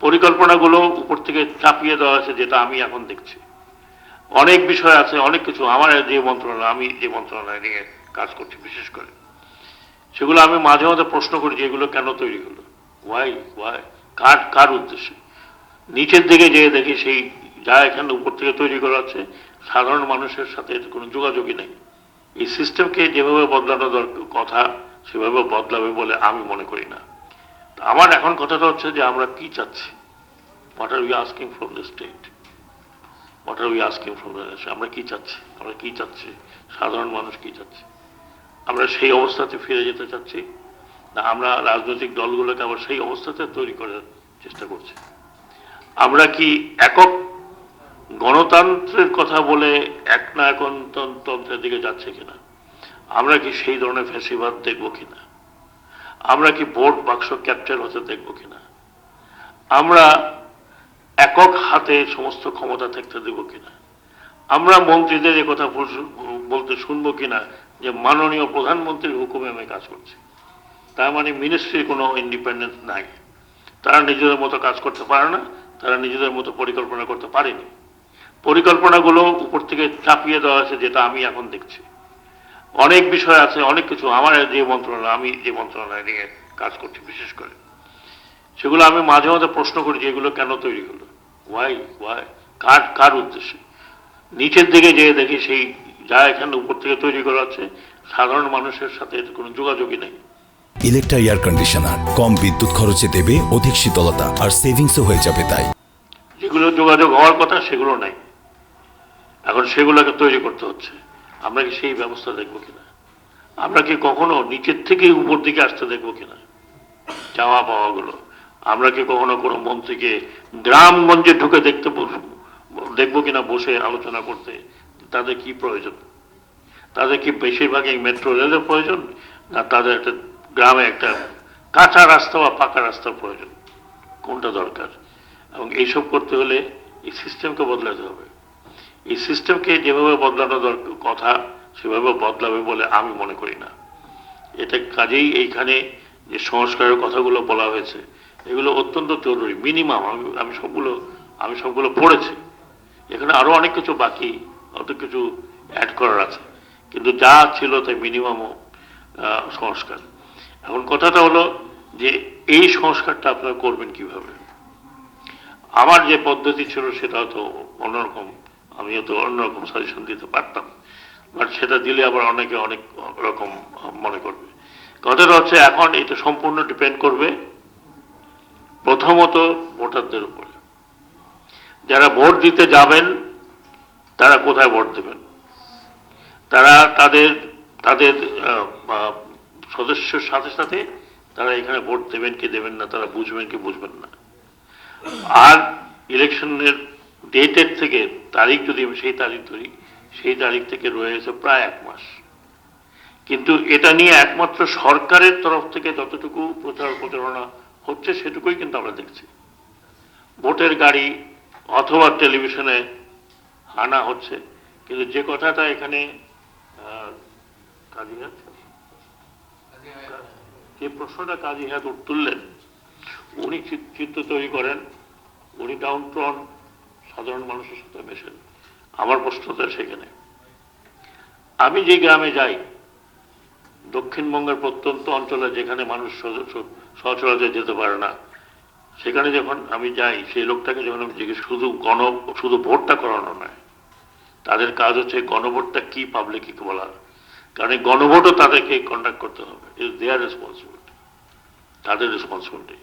পরিকল্পনাগুলো উপর থেকে চাপিয়ে দেওয়া আছে যেটা আমি এখন দেখছি। অনেক বিষয় আছে, অনেক কিছু আমার যে মন্ত্রণালয়, আমি যে মন্ত্রণালয় নিয়ে কাজ করছি, বিশেষ করে। সেগুলো আমি মাঝে মাঝে প্রশ্ন করি যে এগুলো কেন তৈরি হলো? ওয়াই ওয়াই কার কার উদ্দেশ্যে? নিচের দিকে যেয়ে দেখি সেই যা এখানে উপর থেকে তৈরি করা হচ্ছে, সাধারণ মানুষের সাথে কোনো যোগাযোগই নেই। এই সিস্টেমকে যেভাবে বদলানো দরকার, কথা সেভাবে বদলাবে বলে আমি মনে করি না। আমার এখন কথাটা হচ্ছে যে আমরা কি চাচ্ছি? What are we asking from the state what are we asking from the আমরা কি চাচ্ছি? আমরা কি চাচ্ছি? সাধারণ মানুষ কি চাচ্ছে? আমরা সেই অবস্থাতে ফিরে যেতে চাচ্ছি? না, আমরা রাজনৈতিক দলগুলোকে আবার সেই অবস্থাতে তৈরি করার চেষ্টা করছি। আমরা কি একক গণতন্ত্রের কথা বলে এক না এখন তন্ত্রের দিকে যাচ্ছে কিনা? আমরা কি সেই ধরনের ফ্যাসিবাদ দেখব কিনা? আমরা কি ভোট বাক্স ক্যাপচার হতে দেখব কিনা? আমরা একক হাতে সমস্ত ক্ষমতা থাকতে দেব কিনা? আমরা মন্ত্রীদের কথা বলতে শুনব কিনা যে মাননীয় প্রধানমন্ত্রীর হুকুমে আমি কাজ করছি? তার মানে মিনিস্ট্রির কোনো ইন্ডিপেন্ডেন্স নাই। তারা নিজেদের মতো কাজ করতে পারে না, তারা নিজেদের মতো পরিকল্পনা করতে পারেনি। পরিকল্পনাগুলো উপর থেকে চাপিয়ে দেওয়া আছে যেটা আমি এখন দেখছি। অনেক বিষয় আছে অনেক কিছু। আমার যে মন্ত্রণালয় আমি যে মন্ত্রণালয় নিয়ে কাজ করছি বিশেষ করে। সেগুলো আমি মাঝে মাঝে প্রশ্ন করি যে এগুলো কেন তৈরি হলো? ওয়াই ওয়াই কার কার উদ্দেশ্যে? নিচের দিকে যেয়ে দেখি সেই যা এখানে উপর থেকে তৈরি করা হচ্ছে সাধারণ মানুষের সাথে এর কোনো যোগাযোগই নেই। ইলেকট্রা এয়ার কন্ডিশনার কম বিদ্যুৎ খরচে দেবে অধিক শীতলতা আর সেভিংসও হয়ে যাবে তাই। যেগুলো যোগাযোগ হওয়ার কথা সেগুলো নাই। এখন সেগুলোকে তৈরি করতে হচ্ছে। আমরা কি সেই ব্যবস্থা দেখব কিনা? আমরা কি কখনো নিচের থেকে উপর দিকে আসতে দেখব কিনা? চাওয়া পাওয়াগুলো। আমরা কি কখনো কোনো মন্ত্রীকে গ্রামগঞ্জে ঢুকে দেখতে দেখব কিনা বসে আলোচনা করতে? তাদের কি প্রয়োজন? তাদের কি বেশিরভাগই মেট্রো রেলের প্রয়োজন? না তাদের একটা গ্রামে একটা কাঁচা রাস্তা বা পাকা রাস্তার প্রয়োজন? কোনটা দরকার? এবং এইসব করতে হলে এই সিস্টেমকে বদলাতে হবে। এই সিস্টেমকে যেভাবে বদলানো দরকার কথা সেভাবে বদলাবে বলে আমি মনে করি না। এটা কাজেই এইখানে যে সংস্কারের কথাগুলো বলা হয়েছে, এগুলো অত্যন্ত জরুরি মিনিমাম আমি আমি সবগুলো আমি সবগুলো পড়েছি। এখানে আরও অনেক কিছু বাকি, অত কিছু অ্যাড করার আছে। কিন্তু যা ছিল তাই মিনিমামও সংস্কার। এখন কথাটা হলো যে এই সংস্কারটা আপনারা করবেন কীভাবে? আমার যে পদ্ধতি ছিল সেটা হয়তো অন্যরকম। আমি হয়তো অন্যরকম সাজেশন দিতে পারতাম। বাট সেটা দিলে আবার অনেকে অনেক রকম মনে করবে। কথাটা হচ্ছে এখন এটা সম্পূর্ণ ডিপেন্ড করবে প্রথমত ভোটারদের উপরে। যারা ভোট দিতে যাবেন, তারা কোথায় ভোট দেবেন? তারা তাদের তাদের সদস্যের সাথে সাথে তারা এখানে ভোট দেবেন কি দেবেন না, তারা বুঝবেন কি বুঝবেন না। আর ইলেকশনের ডেটের থেকে তারিখ যদি আমি সেই তারিখ ধরি, সেই তারিখ থেকে রয়েছে প্রায় এক মাস। কিন্তু এটা নিয়ে একমাত্র সরকারের তরফ থেকে যতটুকু প্রচার প্রচারণা হচ্ছে, সেটুকুই কিন্তু আমরা দেখছি। ভোটের গাড়ি অথবা টেলিভিশনে আনা হচ্ছে, কিন্তু যে কথাটা এখানে কাজী হাত? যে প্রশ্নটা কাজী হাত তুললেন উনি চিত্র তৈরি করেন, উনি ডাউন সাধারণ মানুষের সাথে মেশেন আমার প্রশ্নটা সেখানে। আমি যে গ্রামে যাই, দক্ষিণবঙ্গের প্রত্যন্ত অঞ্চলে যেখানে মানুষ সচরাচর যেতে পারে না, সেখানে যখন আমি যাই, সেই লোকটাকে যখন আমি জিজ্ঞেস শুধু গণ, শুধু ভোটটা করানো নয়, তাদের কাজ হচ্ছে গণভোটটা কি পাবলিককে বলা কারণ এই গণভোটও তাদেরকে কন্ডাক্ট করতে হবে। ইজ দেয়ার রেসপন্সিবিলিটি তাদের রেসপন্সিবিলিটি